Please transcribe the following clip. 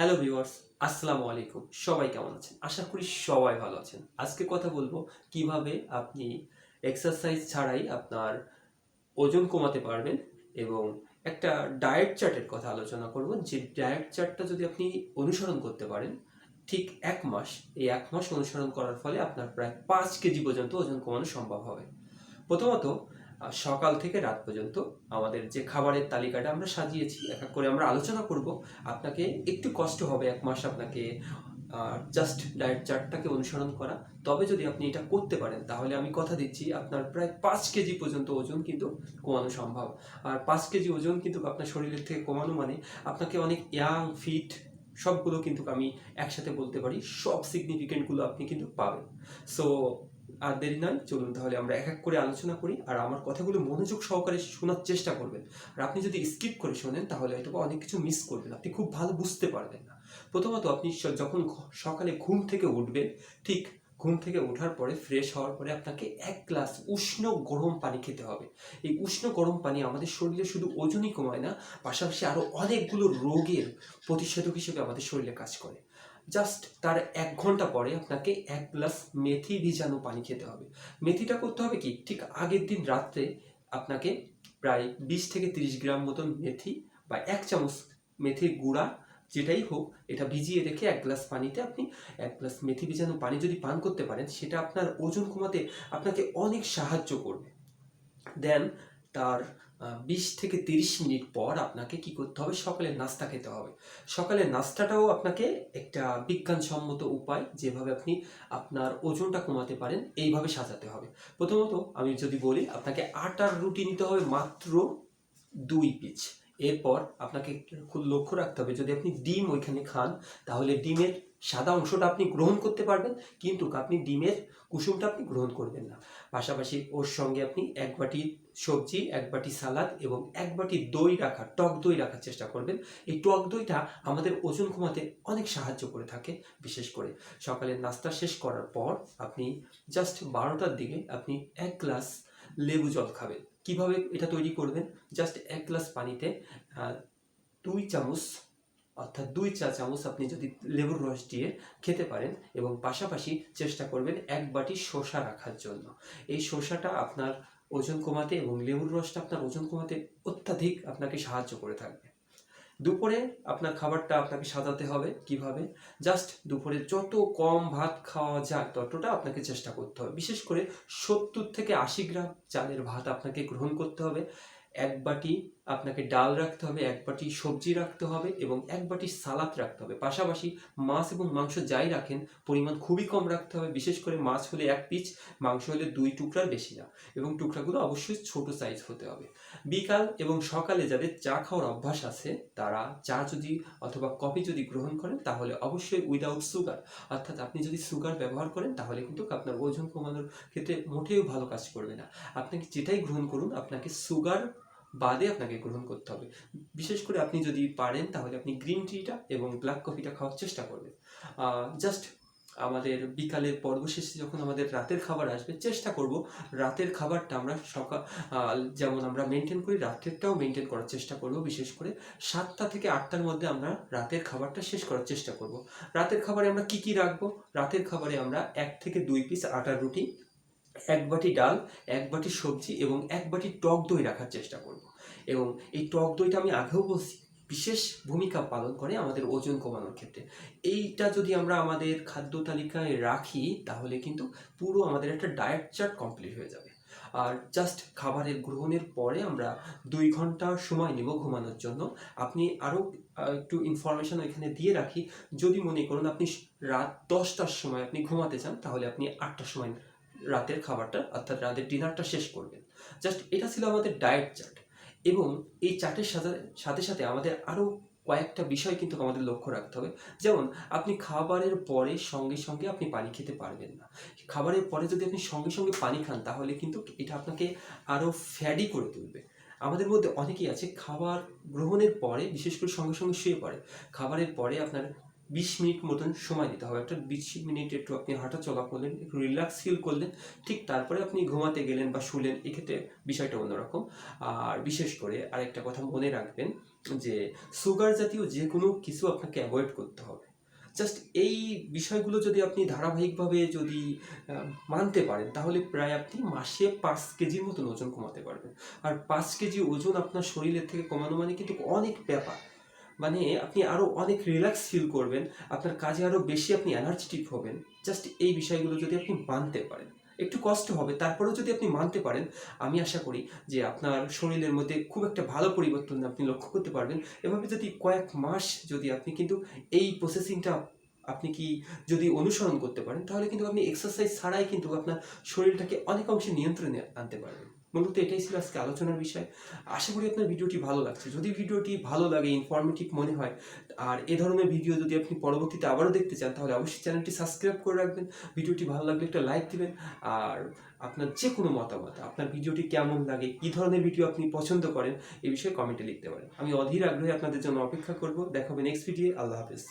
Hello viewers আসসালামু আলাইকুম। সবাই কেমন আছেন? আশা করি সবাই ভালো আছেন। আজকে কথা বলব কীভাবে আপনি এক্সারসাইজ ছাড়াই আপনার ওজন কমাতে পারবেন এবং একটা ডায়েট চার্টের কথা আলোচনা করব। যে ডায়েট চার্টটা যদি আপনি অনুসরণ করতে পারেন, ঠিক এক মাস, এই এক মাস অনুসরণ করার ফলে আপনার প্রায় পাঁচ কেজি পর্যন্ত ওজন কমানো সম্ভব হবে। প্রথমত সকাল থেকে রাত পর্যন্ত আমাদের যে খাবারের তালিকাটা আমরা সাজিয়েছি, এক এক করে আমরা আলোচনা করব। আপনাকে একটু কষ্ট হবে, এক মাস আপনাকে জাস্ট ডায়েট চার্টটাকে অনুসরণ করা। তবে যদি আপনি এটা করতে পারেন, তাহলে আমি কথা দিচ্ছি, আপনার প্রায় পাঁচ কেজি পর্যন্ত ওজন কিন্তু কমানো সম্ভব। আর পাঁচ কেজি ওজন কিন্তু আপনার শরীরের থেকে কমানো মানে আপনাকে অনেক ইয়াং ফিট সবগুলো কিন্তু আমি একসাথে বলতে পারি, সব সিগনিফিকেন্টগুলো আপনি কিন্তু পাবেন। সো আর দেরি নয়, চলুন তাহলে আমরা এক এক করে আলোচনা করি আর আমার কথাগুলো মনোযোগ সহকারে শোনার চেষ্টা করবেন। আর আপনি যদি স্কিপ করে শোনেন, তাহলে হয়তো অনেক কিছু মিস করবেন। আপনি খুব ভালো বুঝতে পারবেন না। প্রথমত আপনি যখন সকালে ঘুম থেকে উঠবেন, ঠিক ঘুম থেকে ওঠার পরে ফ্রেশ হওয়ার পরে আপনাকে এক গ্লাস উষ্ণ গরম পানি খেতে হবে। এই উষ্ণ গরম পানি আমাদের শরীরে শুধু ওজনই কমায় না, পাশাপাশি আরও অনেকগুলো রোগের প্রতিষেধক হিসেবে আমাদের শরীরে কাজ করে। জাস্ট তার এক ঘণ্টা পরে আপনাকে এক গ্লাস মেথি ভিজানো পানি খেতে হবে। মেথিটা করতে হবে কি? ঠিক আগের দিন রাত্রে আপনাকে প্রায় বিশ থেকে তিরিশ গ্রাম মতন মেথি বা এক চামচ মেথির গুঁড়া যেটাই হোক, এটা ভিজিয়ে রেখে এক গ্লাস পানিতে আপনি এক গ্লাস মেথি ভিজানো পানি যদি পান করতে পারেন, সেটা আপনার ওজন কমাতে আপনাকে অনেক সাহায্য করবে। দেন তার বিশ থেকে তিরিশ মিনিট পর আপনাকে কি করতে হবে? সকালের নাস্তা খেতে হবে। সকালের নাস্তাটাও আপনাকে একটা বিজ্ঞানসম্মত উপায় যেভাবে আপনি আপনার ওজনটা কমাতে পারেন, এইভাবে সাজাতে হবে। প্রথমত আমি যদি বলি, আপনাকে আটার রুটি নিতে হবে মাত্র দুই পিচ। এরপর আপনাকে খুব লক্ষ্য রাখতে হবে, যদি আপনি ডিম ওইখানে খান, তাহলে ডিমের সাদা অংশটা আপনি গ্রহণ করতে পারবেন, কিন্তু আপনি ডিমের কুসুমটা আপনি গ্রহণ করবেন না। পাশাপাশি ওর সঙ্গে আপনি এক বাটি সবজি, এক বাটি সালাদ এবং এক বাটি দই রাখার টক দই রাখার চেষ্টা করবেন। এই টক দইটা আমাদের ওজন কমাতে অনেক সাহায্য করে থাকে, বিশেষ করে সকালের নাস্তা শেষ করার পর আপনি জাস্ট বারোটার দিকে আপনি এক গ্লাস লেবু জল খাবেন। কীভাবে এটা তৈরি করবেন? জাস্ট এক গ্লাস পানিতে দুই চামচ অর্থাৎ দুই চা চামচ আপনি যদি লেবুর রস দিয়ে খেতে পারেন এবং পাশাপাশি চেষ্টা করবেন এক বাটি শসা রাখার জন্য। এই শসাটা আপনার ওজন কমাতে এবং লেবুর রসটা আপনার ওজন কমাতে অত্যাধিক আপনাকে সাহায্য করে থাকবে। দুপুরে আপনার খাবারটা আপনাকে সাজাতে হবে কীভাবে? জাস্ট দুপুরে যত কম ভাত খাওয়া যায় ততটা আপনাকে চেষ্টা করতে হবে। বিশেষ করে সত্তর থেকে আশি গ্রাম চালের ভাত আপনাকে গ্রহণ করতে হবে। এক বাটি আপনাকে ডাল রাখতে হবে, এক বাটি সবজি রাখতে হবে এবং এক বাটি সালাদ রাখতে হবে। পাশাপাশি মাছ এবং মাংস যাই রাখেন, পরিমাণ খুবই কম রাখতে হবে। বিশেষ করে মাছ হলে এক পিচ, মাংস হলে দুই টুকরার বেশি না। এবং টুকরাগুলো অবশ্যই ছোট সাইজ হতে হবে। বিকাল এবং সকালে যাদের চা খাওয়ার অভ্যাস আছে, তারা চা যদি অথবা কফি যদি গ্রহণ করেন, তাহলে অবশ্যই উইদাউট সুগার অর্থাৎ আপনি যদি সুগার ব্যবহার করেন, তাহলে কিন্তু আপনার ওজন কমানোর ক্ষেত্রে মোটেও ভালো কাজ করবে না। আপনাকে যেটাই গ্রহণ করুন, আপনাকে সুগার বাদে আপনাকে গ্রহণ করতে হবে। বিশেষ করে আপনি যদি পারেন, তাহলে আপনি গ্রিন টিটা এবং ব্ল্যাক কফিটা খাওয়ার চেষ্টা করবেন। জাস্ট আমাদের বিকালের পর্ব শেষে যখন আমাদের রাতের খাবার আসবে, চেষ্টা করব রাতের খাবারটা আমরা সকাল যেমন আমরা মেনটেন করি রাতেরটাও মেনটেন করার চেষ্টা করব। বিশেষ করে সাতটা থেকে আটটার মধ্যে আমরা রাতের খাবারটা শেষ করার চেষ্টা করব। রাতের খাবারে আমরা কি কি রাখব? রাতের খাবারে আমরা এক থেকে দুই পিস আটার রুটি এক বাটি ডাল, এক বাটি সবজি এবং এক বাটি টক দই রাখার চেষ্টা করব। এবং এই টক দইটা আমি আগেও বলছি, বিশেষ ভূমিকা পালন করে আমাদের ওজন কমানোর ক্ষেত্রে। এইটা যদি আমরা আমাদের খাদ্য তালিকায় রাখি, তাহলে কিন্তু পুরো আমাদের একটা ডায়েট চার্ট কমপ্লিট হয়ে যাবে। আর জাস্ট খাবারের গ্রহণের পরে আমরা দুই ঘণ্টা সময় নেব ঘুমানোর জন্য। আপনি আরও একটু ইনফরমেশন এখানে দিয়ে রাখি। যদি মনে করুন আপনি রাত দশটার সময় আপনি ঘুমাতে চান, তাহলে আপনি আটটার সময় রাতের খাবারটা, অর্থাৎ রাতের ডিনারটা শেষ করবেন। জাস্ট এটা ছিল আমাদের ডায়েট চার্ট এবং এই চার্টের সাথে সাথে সাথে আমাদের আরও কয়েকটা বিষয় কিন্তু আমাদের লক্ষ্য রাখতে হবে। যেমন, আপনি খাবারের পরে সঙ্গে সঙ্গে আপনি পানি খেতে পারবেন না। খাবারের পরে যদি আপনি সঙ্গে সঙ্গে পানি খান, তাহলে কিন্তু এটা আপনাকে আরও ফ্যাডি করে তুলবে। আমাদের মধ্যে অনেকেই আছে, খাবার গ্রহণের পরে, বিশেষ করে সঙ্গে সঙ্গে শুয়ে পড়ে। খাবারের পরে আপনার বিশ মিনিট মতন সময় দিতে হবে। একটা বিশ মিনিট একটু আপনি হাঁটা চলা করলেন, একটু রিল্যাক্স ফিল করলেন, ঠিক তারপরে আপনি ঘুমাতে গেলেন বা শুলেন, এক্ষেত্রে বিষয়টা অন্যরকম। আর বিশেষ করে আরেকটা কথা মনে রাখবেন যে সুগার জাতীয় যে কোনো কিছু আপনাকে অ্যাভয়েড করতে হবে। জাস্ট এই বিষয়গুলো যদি আপনি ধারাবাহিকভাবে যদি মানতে পারেন, তাহলে প্রায় আপনি মাসে পাঁচ কেজির মতন ওজন কমাতে পারবেন। আর পাঁচ কেজি ওজন আপনার শরীরের থেকে কমানো মানে কিন্তু অনেক ব্যাপার। মানে আপনি আরও অনেক রিল্যাক্স ফিল করবেন, আপনার কাজে আরও বেশি আপনি এনার্জেটিক হবেন। জাস্ট এই বিষয়গুলো যদি আপনি মানতে পারেন, একটু কষ্ট হবে, তারপরেও যদি আপনি মানতে পারেন, আমি আশা করি যে আপনার শরীরের মধ্যে খুব একটা ভালো পরিবর্তন আপনি লক্ষ্য করতে পারবেন। এভাবে যদি কয়েক মাস যদি আপনি কিন্তু এই প্রসেসিংটা আপনি কি যদি অনুসরণ করতে পারেন, তাহলে কিন্তু আপনি এক্সারসাইজ ছাড়াই কিন্তু আপনার শরীরটাকে অনেক অংশে নিয়ন্ত্রণে আনতে পারবেন। মূলত এটাই ছিল আজকে আলোচনার বিষয়। আশা করি আপনার ভিডিওটি ভালো লাগছে। যদি ভিডিওটি ভালো লাগে ইনফরমেটিভ মনে হয়, আর এ ধরনের ভিডিও যদি আপনি পরবর্তীতে আবারও দেখতে চান, তাহলে অবশ্যই চ্যানেলটি সাবস্ক্রাইব করে রাখবেন। ভিডিওটি ভালো লাগলে একটা লাইক দিবেন। আর আপনার যে কোনো মতামত, আপনার ভিডিওটি কেমন লাগে, কী ধরনের ভিডিও আপনি পছন্দ করেন এই বিষয়ে কমেন্টে লিখতে পারেন। আমি অধীর আগ্রহে আপনাদের জন্য অপেক্ষা করব। দেখাবে নেক্সট ভিডিও আল্লাহ হাফেজ।